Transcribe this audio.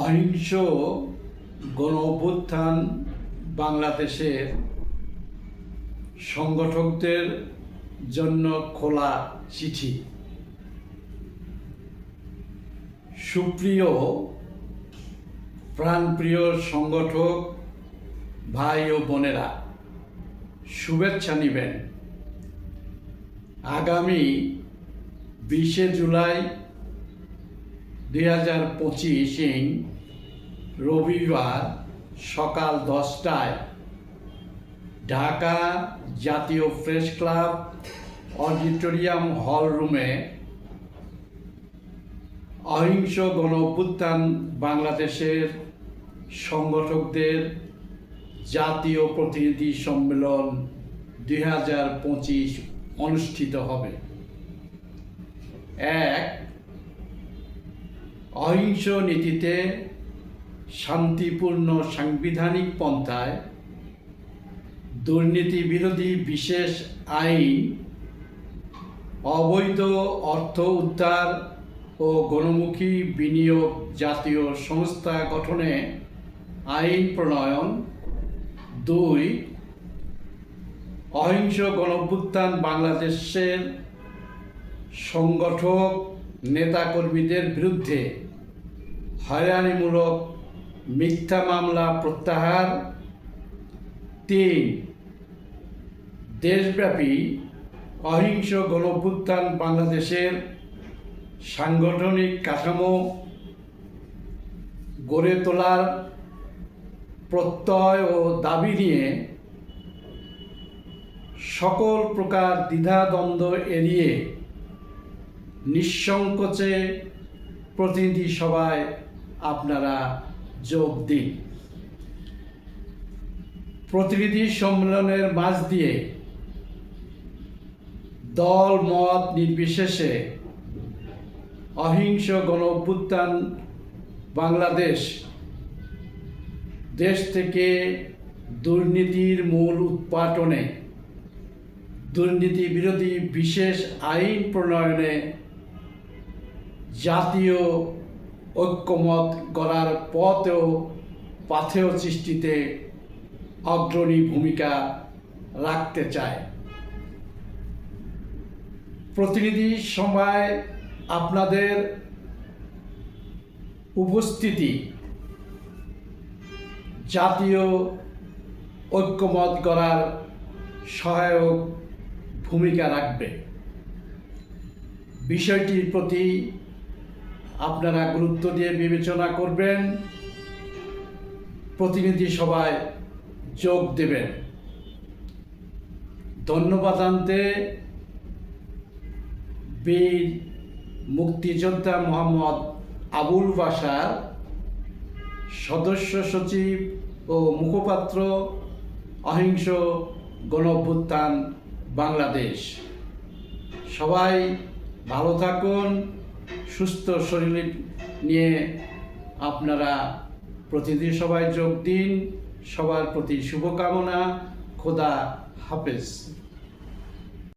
অহিংস গণ অভ্যুত্থান বাংলাদেশের সংগঠকদের জন্য খোলা চিঠি। সুপ্রিয়, প্রাণপ্রিয় সংগঠক ভাই ও বোনেরা, শুভেচ্ছা নিবেন। আগামী বিশে জুলাই দুই হাজার রবিবার সকাল দশটায় ঢাকা জাতীয় প্রেস ক্লাব অডিটোরিয়াম হল রুমে অহিংস গণ অভ্যুত্থান বাংলাদেশের সংগঠকদের জাতীয় প্রতিনিধি সম্মেলন দুই হাজার পঁচিশ অনুষ্ঠিত হবে। এক অহিংস নীতিতে শান্তিপূর্ণ সাংবিধানিক পন্থায় দুর্নীতি বিরোধী বিশেষ আইন, অবৈধ অর্থ উদ্ধার ও গণমুখী বিনিয়োগ জাতীয় সংস্থা গঠনে আইন প্রণয়ন। দুই অহিংস গণভ্যুত্থান বাংলাদেশের সংগঠক নেতাকর্মীদের বিরুদ্ধে হয়রানিমূলক মিথ্যা মামলা প্রত্যাহার। তিন, দেশব্যাপী অহিংস গণভ্যুত্থান বাংলাদেশের সাংগঠনিক কাঠামো গড়ে তোলার প্রত্যয় ও দাবি নিয়ে সকল প্রকার দ্বিধাদ্বন্দ্ব এড়িয়ে নিঃসংকোচে প্রতিনিধি সভায় আপনারা যোগ দিন। প্রতিনিধি সম্মেলনের মাঝ দিয়ে দল, মত নির্বিশেষে অহিংস গণ বাংলাদেশ দেশ থেকে দুর্নীতির মূল উৎপাটনে, দুর্নীতি বিরোধী বিশেষ আইন প্রণয়নে জাতীয় ঐক্যমত গড়ার পথেও পাথেয় সৃষ্টিতে অগ্রণী ভূমিকা রাখতে চায়। প্রতিনিধি সভায় আপনাদের উপস্থিতি। জাতীয় ঐক্যমত গড়ার সহায়ক ভূমিকা রাখবে। বিষয়টির প্রতি আপনারা গুরুত্ব দিয়ে বিবেচনা করবেন, প্রতিনিধি সভায় যোগ দেবেন। ধন্যবাদ আনতে বীর মুক্তিযোদ্ধা মোহাম্মদ আবুল বাসার সদস্য সচিব ও মুখপাত্র অহিংস গণভ্যুত্থান বাংলাদেশ। সবাই ভালো থাকুন। সুস্থ শরীর নিয়ে আপনারা প্রতিদিন সবাই যোগ দিন সবার প্রতি শুভকামনা খোদা হাফেজ।